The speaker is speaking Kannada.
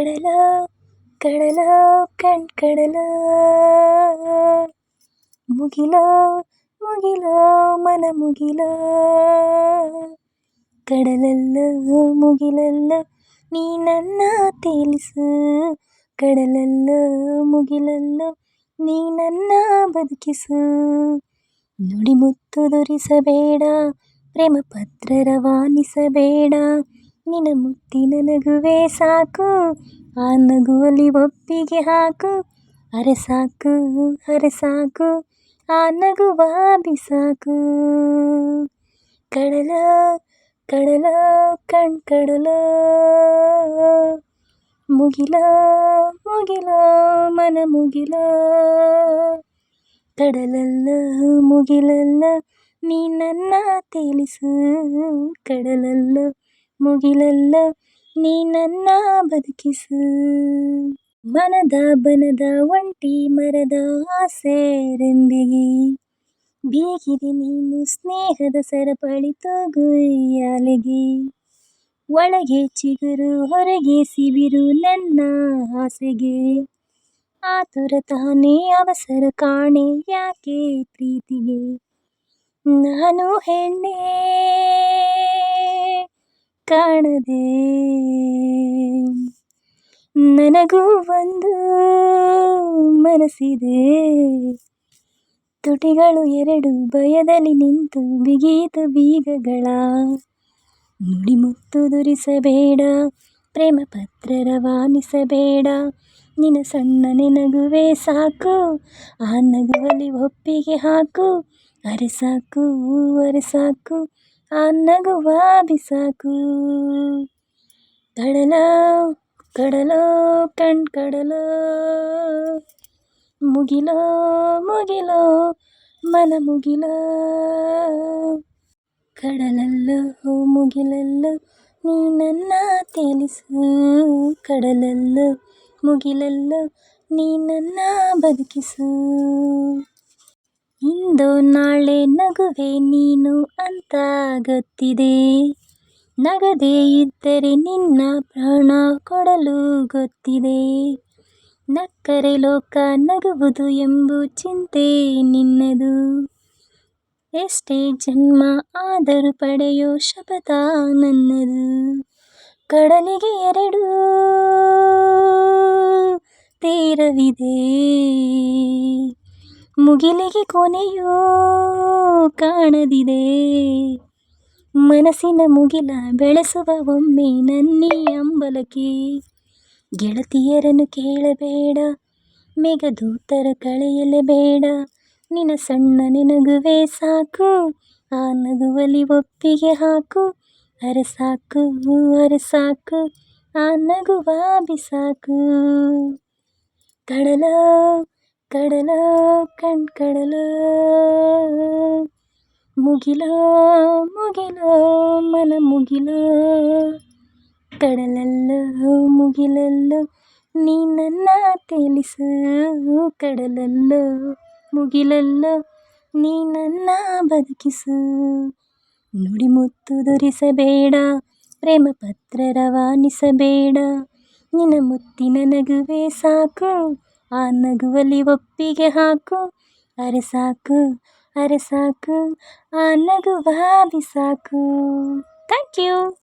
ಕಡಲ ಕಡಲ ಕಣ್ಕಡಲ ಮುಗಿಲ ಮುಗಿಲ ಮನ ಮುಗಿಲ ಕಡಲಲ್ಲ ಮುಗಿಲಲ್ಲ ನೀ ನನ್ನ ತೇಲಿಸು ಕಡಲಲ್ಲ ಮುಗಿಲಲ್ಲ ನೀ ನನ್ನ ಬದುಕಿಸು ನುಡಿಮುತ್ತು ದುರಿಸಬೇಡ ಪ್ರೇಮ ಪತ್ರ ರವಾನಿಸಬೇಡ ನಿನ ಮುತ್ತಿನ ನಗುವೇ ಸಾಕು, ಆ ನಗುವಲ್ಲಿ ಒಪ್ಪಿಗೆ ಹಾಕು, ಅರೆ ಸಾಕು ಅರೆ ಸಾಕು, ಆ ನಗುವ ಬಿಸಾಕು ಕಡಲ ಕಡಲ, ಕಣ್ಕಡಲ, ಮುಗಿಲ ಮುಗಿಲ, ಮನ ಮುಗಿಲ. ಕಡಲಲ್ಲ, ಮುಗಿಲಲ್ಲ, ನೀ ನನ್ನ ತೇಲಿಸು ಕಡಲಲ್ಲ ಮುಗಿಲಲ್ಲ, ನೀ ನನ್ನ ಬದುಕಿಸು. ಮನದ ಬನದ ಒಂಟಿ ಮರದ ಆಸೆ ರೆಂಬಿಗೆ. ಬೀಗಿದೆ ನೀನು ಸ್ನೇಹದ ಸರಪಳಿ ತೂಗುಯ್ಯಾಲೆಗೆ ಒಳಗೆ ಚಿಗುರು, ಹೊರಗೆ ಸಿಬಿರು ನನ್ನ ಆಸೆಗೆ. ಆತುರ ತಾನೇ ಅವಸರ ಕಾಣೆ ಯಾಕೆ ಪ್ರೀತಿಗೆ? ನಾನು ಹೆಣ್ಣೆ. ಕಾಣದೆ? ನನಗೂ ಒಂದು ಮನಸ್ಸಿದೆ. ತುಟಿಗಳು ಎರಡು ಭಯದಲ್ಲಿ ನಿಂತು ಬಿಗಿಯಿತು ಬೀಗಗಳ. ನುಡಿಮುತ್ತು ದುರಿಸಬೇಡ, ಪ್ರೇಮ ಪತ್ರ ರವಾನಿಸಬೇಡ. ನಿನ್ನ ಸಣ್ಣ ನಗುವೆ ಸಾಕು, ಆ ನಗುವಲ್ಲಿ ಒಪ್ಪಿಗೆ ಹಾಕು, ಅರೆ ಸಾಕು ಅರೆ ಸಾಕು. ಆ ನಗುವ ಬಿಸಾಕು ಕಡಲ ಕಡಲ ಕಣ್ಕಡಲ ಮುಗಿಲ ಮುಗಿಲ ಮನ ಮುಗಿಲ ಕಡಲಲ್ಲ ಮುಗಿಲಲ್ಲ ನೀ ನನ್ನ ತೇಲಿಸು ಕಡಲಲ್ಲ ಮುಗಿಲಲ್ಲ ನೀ ನನ್ನ ಬದುಕಿಸು ಇಂದು ನಾಳೆ ನಗುವೆ ನೀನು ಅಂತ ಗೊತ್ತಿದೆ ನಗದೇ ಇದ್ದರೆ ನಿನ್ನ ಪ್ರಾಣ ಕೊಡಲು ಗೊತ್ತಿದೆ. ನಕ್ಕರೆ ಲೋಕ ನಗುವುದು ಎಂಬು ಚಿಂತೆ ನಿನ್ನದು. ಎಷ್ಟೇ ಜನ್ಮ ಆದರೂ ಪಡೆಯೋ ಶಪಥ ನನ್ನದು. ಕಡಲಿಗೆ ಎರಡು ತೀರವಿದೆ. ಮುಗಿಲಿಗೆ ಕೊನೆಯೂ ಕಾಣದಿದೆ. ಮನಸ್ಸಿನ ಮುಗಿಲ ಬೆಳೆಸುವ ಒಮ್ಮೆ ನನ್ನಿ ಅಂಬಲಕ್ಕೆ ಗೆಳತಿಯರನ್ನು ಕೇಳಬೇಡ, ಮೇಘದೂತರ ಕಳೆಯಲೇಬೇಡ ನಿನ್ನ ಸಣ್ಣ ನಿನಗುವೆ ಸಾಕು, ಆ ನಗುವಲಿ ಒಪ್ಪಿಗೆ ಹಾಕು ಅರೆ ಸಾಕು ಅರೆ ಸಾಕು ಆ ನಗುವ ಬಿಸಾಕು. ಕಡಲ ಕಡಲ ಕಣ್ಕಡಲ ಮುಗಿಲ ಮುಗಿಲ ಮನ ಮುಗಿಲ ಕಡಲಲ್ಲ ಮುಗಿಲಲ್ಲ ನೀ ನನ್ನ ತೇಲಿಸು ಕಡಲಲ್ಲ ಮುಗಿಲಲ್ಲ ನೀ ನನ್ನ ಬದುಕಿಸು ನುಡಿಮುತ್ತು ದುರಿಸಬೇಡ ಪ್ರೇಮ ಪತ್ರ ರವಾನಿಸಬೇಡ ನಿನ ಮುತ್ತಿನ ನಗುವೆ ಸಾಕು ಆ ನಗುವಲ್ಲಿ ಒಪ್ಪಿಗೆ ಹಾಕು. ಅರೆ ಸಾಕು ಅರೆ ಸಾಕು ಆ ನಗುವ ಬಿಸಾಕು ಥ್ಯಾಂಕ್ ಯು